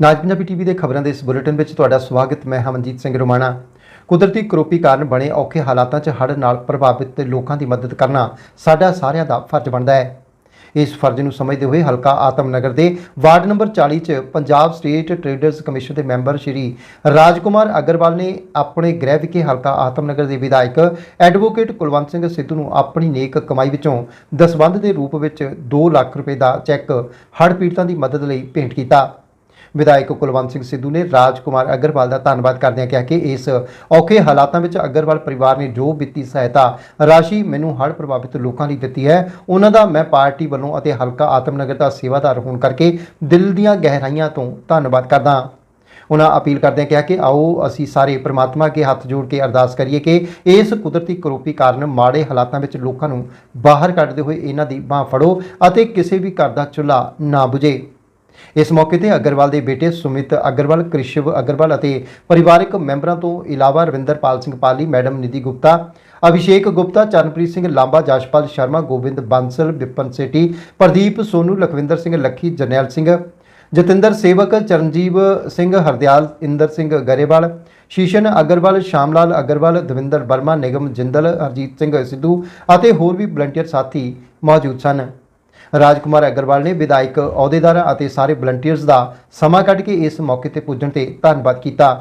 ਨਾਜ Punjabi TV ਦੇ ਖਬਰਾਂ ਦੇ ਇਸ ਬੁਲੇਟਿਨ ਵਿੱਚ ਤੁਹਾਡਾ ਸਵਾਗਤ, ਮੈਂ ਹਮਨਜੀਤ ਸਿੰਘ ਰੋਮਾਣਾ। ਕੁਦਰਤੀ ਕਰੋਪੀ ਕਾਰਨ ਬਣੇ ਔਖੇ ਹਾਲਾਤਾਂ 'ਚ ਹੜ੍ਹ ਨਾਲ ਪ੍ਰਭਾਵਿਤ ਲੋਕਾਂ ਦੀ ਮਦਦ ਕਰਨਾ ਸਾਡਾ ਸਾਰਿਆਂ ਦਾ ਫਰਜ਼ ਬਣਦਾ ਹੈ। ਇਸ ਫਰਜ਼ ਨੂੰ ਸਮਝਦੇ ਹੋਏ ਹਲਕਾ ਆਤਮਨਗਰ ਦੇ ਵਾਰਡ ਨੰਬਰ 40 'ਚ ਪੰਜਾਬ ਸਟੇਟ ਟ੍ਰੇਡਰਸ ਕਮਿਸ਼ਨ ਦੇ ਮੈਂਬਰ ਸ਼੍ਰੀ ਰਾਜਕੁਮਾਰ ਅਗਰਵਾਲ ਨੇ ਆਪਣੇ ਗ੍ਰਹਿ ਵਿਖੇ ਹਲਕਾ ਆਤਮਨਗਰ ਦੇ ਵਿਧਾਇਕ ਐਡਵੋਕੇਟ ਕੁਲਵੰਤ ਸਿੰਘ ਸਿੱਧੂ ਨੂੰ ਆਪਣੀ ਨੇਕ ਕਮਾਈ ਵਿੱਚੋਂ ਦਸਵੰਧ ਦੇ ਰੂਪ ਵਿੱਚ 2 ਲੱਖ ਰੁਪਏ ਦਾ ਚੈੱਕ ਹੜ੍ਹ ਪੀੜਤਾਂ ਦੀ ਮਦਦ ਲਈ ਭੇਂਟ ਕੀਤਾ। ਵਿਧਾਇਕ ਕੁਲਵੰਤ ਸਿੰਘ ਸਿੱਧੂ ਨੇ ਰਾਜਕੁਮਾਰ ਅਗਰਵਾਲ ਦਾ ਧੰਨਵਾਦ ਕਰਦਿਆਂ ਕਿਹਾ ਕਿ ਇਸ ਔਖੇ ਹਾਲਾਤਾਂ ਵਿੱਚ ਅਗਰਵਾਲ ਪਰਿਵਾਰ ਨੇ ਜੋ ਵਿੱਤੀ ਸਹਾਇਤਾ ਰਾਸ਼ੀ ਮੈਨੂੰ ਹੜ੍ਹ ਪ੍ਰਭਾਵਿਤ ਲੋਕਾਂ ਲਈ ਦਿੱਤੀ ਹੈ, ਉਹਨਾਂ ਦਾ ਮੈਂ ਪਾਰਟੀ ਵੱਲੋਂ ਅਤੇ ਹਲਕਾ ਆਤਮਨਗਰ ਦਾ ਸੇਵਾਦਾਰ ਹੋਣ ਕਰਕੇ ਦਿਲ ਦੀਆਂ ਗਹਿਰਾਈਆਂ ਤੋਂ ਧੰਨਵਾਦ ਕਰਦਾ ਉਹਨਾਂ ਅਪੀਲ ਕਰਦਿਆਂ ਕਿਹਾ ਕਿ ਆਓ, ਅਸੀਂ ਸਾਰੇ ਪ੍ਰਮਾਤਮਾ ਅੱਗੇ ਹੱਥ ਜੋੜ ਕੇ ਅਰਦਾਸ ਕਰੀਏ ਕਿ ਇਸ ਕੁਦਰਤੀ ਕਰੋਪੀ ਕਾਰਨ ਮਾੜੇ ਹਾਲਾਤਾਂ ਵਿੱਚ ਲੋਕਾਂ ਨੂੰ ਬਾਹਰ ਕੱਢਦੇ ਹੋਏ ਇਹਨਾਂ ਦੀ ਬਾਹ ਫੜੋ ਅਤੇ ਕਿਸੇ ਵੀ ਘਰ ਦਾ ਚੁੱਲ੍ਹਾ ਨਾ ਬੁਝੇ। ਇਸ ਮੌਕੇ ਤੇ ਅਗਰਵਾਲ ਦੇ ਬੇਟੇ ਸੁਮਿਤ ਅਗਰਵਾਲ, ਕ੍ਰਿਸ਼ਵ ਅਗਰਵਾਲ ਅਤੇ ਪਰਿਵਾਰਕ ਮੈਂਬਰਾਂ ਤੋਂ ਇਲਾਵਾ ਰਵਿੰਦਰਪਾਲ ਸਿੰਘ ਪਾਲੀ, ਮੈਡਮ ਨਿਧੀ ਗੁਪਤਾ, ਅਭਿਸ਼ੇਕ ਗੁਪਤਾ, ਚਰਨਪ੍ਰੀਤ ਸਿੰਘ ਲਾਂਬਾ, ਜਸ਼ਪਾਲ ਸ਼ਰਮਾ, ਗੋਬਿੰਦ ਬਾਂਸਲ, ਵਿਪਨ ਸੇਟੀ, ਪ੍ਰਦੀਪ ਸੋਨੂ, ਲਖਵਿੰਦਰ ਸਿੰਘ ਲੱਖੀ, ਜਰਨੈਲ ਸਿੰਘ, ਜਤਿੰਦਰ ਸੇਵਕ, ਚਰਨਜੀਵ ਸਿੰਘ ਹਰਦਿਆਲ, ਇੰਦਰ ਸਿੰਘ ਗਰੇਵਾਲ, ਸ਼ੀਸ਼ਨ ਅਗਰਵਾਲ, ਸ਼ਾਮਲਾਲ ਅਗਰਵਾਲ, ਦਵਿੰਦਰ ਵਰਮਾ, ਨਿਗਮ ਜਿੰਦਲ, ਹਰਜੀਤ ਸਿੰਘ ਸਿੱਧੂ ਅਤੇ ਹੋਰ ਵੀ ਵਲੰਟੀਅਰ ਸਾਥੀ ਮੌਜੂਦ ਸਨ। ਰਾਜਕੁਮਾਰ ਅਗਰਵਾਲ ਨੇ ਵਿਧਾਇਕ ਅਹੁਦੇਦਾਰਾਂ ਅਤੇ ਸਾਰੇ ਵਲੰਟੀਅਰਸ ਦਾ ਸਮਾਂ ਕੱਢ ਕੇ ਇਸ ਮੌਕੇ ਤੇ ਪੁੱਜਣ ਤੇ ਧੰਨਵਾਦ ਕੀਤਾ।